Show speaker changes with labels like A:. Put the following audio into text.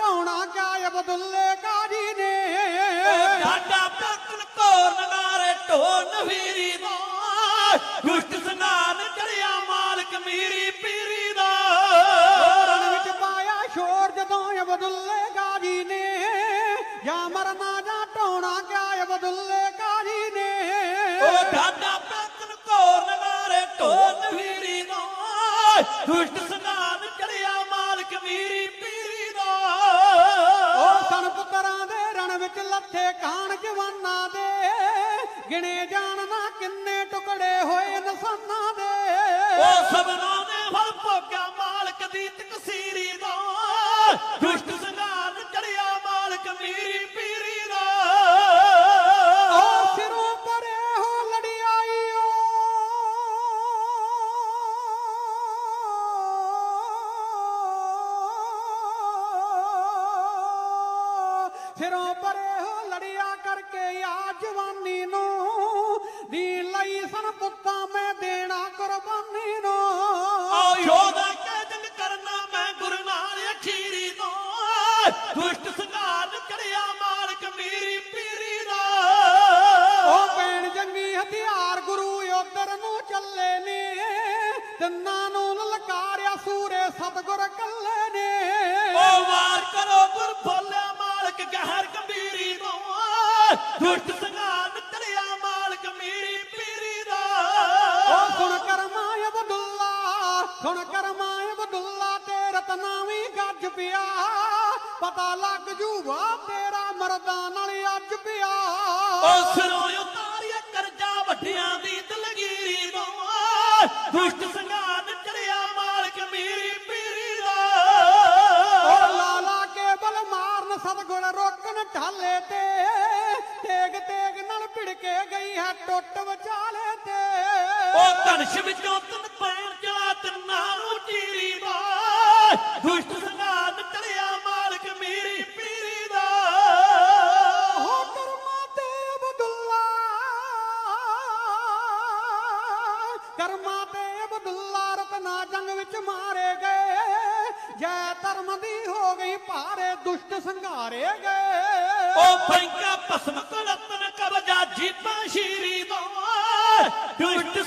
A: ਟਾਉਣਾ ਕਿਆ ਅਬਦੁੱਲੇ ਕਾਜੀ ਨੇ
B: ਡਾਡਾ ਪੱਕਨ ਕੋਰ ਨਗਾਰੇ ਢੋਲ ਨਵੀਰੀ ਦਾ। ਦੁਸ਼ਟ ਸੰਗਾਨ ਚੜਿਆ ਮਾਲਕ ਮੀਰੀ ਪੀਰੀ ਦਾ।
A: ਰਣ ਵਿੱਚ ਪਾਇਆ ਸ਼ੋਰ ਜਦੋਂ ਅਬਦੁੱਲੇ ਕਾਜੀ ਨੇ। ਜਾਂ ਮਰਨਾ ਜਾਂ ਟਾਉਣਾ ਕਿਆ ਅਬਦੁੱਲੇ ਗਿਣੇ ਜਾਣ ਨਾ ਕਿੰਨੇ ਟੁਕੜੇ ਹੋਏ ਨਸਾਨਾਂ ਦੇ।
B: ਉਹ ਸਭਨਾਂ ਦੇ ਫਲ ਭੋਗਿਆ ਮਾਲਕ ਦੀ ਤਕਸੀਰੀ ਦਾ। ਦੁਸ਼ਟ ਸੰਗਾਨ ਚੜਿਆ ਮਾਲਕ ਮੀਰੀ ਪੀਰੀ ਦਾ।
A: ਉਹ ਸਿਰੋਂ ਪਰੇ ਹੋ ਲੜਿਆਈਓ। ਸਿਰੋਂ ਪਰੇ ਹੋ ਲੜਿਆ ਕਰਕੇ ਆ ਜਵਾਨੀ ਨੂੰ ਦੀ ਲਈ ਸਨ ਪੁੱਤਾਂ ਮੈਂ ਦੇਣਾ ਕੁਰਬਾਨੀ ਨੂੰ।
B: ਆਓ ਯੋਧਾ ਕੇ ਜੰਗ ਕਰਨਾ ਮੈਂ ਗੁਰੂ ਨਾਲ ਅਖੀਰੀ ਦਾ ਦੁਸ਼ਟ ਸੰਗਾਨ ਚੜਿਆ ਮਾਲਕ ਮੀਰੀ ਪੀਰੀ ਦਾ।
A: ਉਹ ਪੈਣ ਜੰਗੀ ਹਥਿਆਰ ਗੁਰੂ ਉਧਰ ਨੂੰ ਚੱਲੇ ਨੇ ਤਿੰਨਾਂ ਨੂੰ ਲਲਕਾਰਿਆ ਸੂਰੇ ਸਤਗੁਰ ਕੱਲੇ
B: ਗਹਿਰ ਗੰਭੀਰੀ ਦਾ ਦੁਸ਼ਟ ਸੰਗਾਨ ਚੜਿਆ ਮਾਲਕ ਮੀਰੀ ਪੀਰੀ ਦਾ।
A: ਉਹ ਸੁਣ ਕਰਮਾ ਅਬਦੁੱਲਾ ਸੁਣ ਕਰਮਾ ਅਬਦੁੱਲਾ ਤੇ ਰਤਨਾ ਵੀ ਗੱਜ ਪਿਆ। ਪਤਾ ਲੱਗ ਜੂਗਾ ਤੇਰਾ ਮਰਦਾਂ ਨਾਲ ਅੱਜ ਪਿਆ।
B: ਉਹ ਸਿਰੋਂ ਉਤਾਰਿਆ ਕਰਜ਼ਾ ਵੱਡਿਆਂ ਦੀ ਦਲਗੀਰੀ ਦਾ ਦੁਸ਼ਟ
A: ਢਾਲੇ ਤੇ ਤੇਗ ਤੇਗ ਨਾਲ ਭਿੜਕੇ ਗਈ ਹੈ ਟੁੱਟ ਵਿਚਾਲੇ ਤੇ।
B: ਉਹ ਧਨਸ਼ ਵਿੱਚੋਂ ਤਨ ਪੈਣ ਚਲਾ ਤਿੰਨਾਂ ਨੂੰ ਚੀਰੀ ਦਾ। ਦੁਸ਼ਟ ਸੰਗਾਨ ਚੜਿਆ ਮਾਲਕ ਮੀਰੀ ਪੀਰੀ ਦਾ।
A: ਹੋ ਕਰਮਾ ਤੇ ਅਬਦੁੱਲਾ। ਕਰਮਾ ਤੇ ਅਬਦੁੱਲਾ ਰਤਨਾ ਜੰਗ ਵਿੱਚ ਮਾਰੇ ਗਏ। ਜੈ ਧਰਮ ਦੀ ਹੋ ਗਈ ਭਾਰੇ ਦੁਸ਼ਟ ਸੰਘਾਰੇ ਗਏ।
B: ਉਹ ਭੈਂਕਾ ਭਸਮ ਕਲਤਨ ਕਬਜਾ ਜੀਤਾ ਸ਼ੀਰੀ ਦਾ ਟੁੱਟ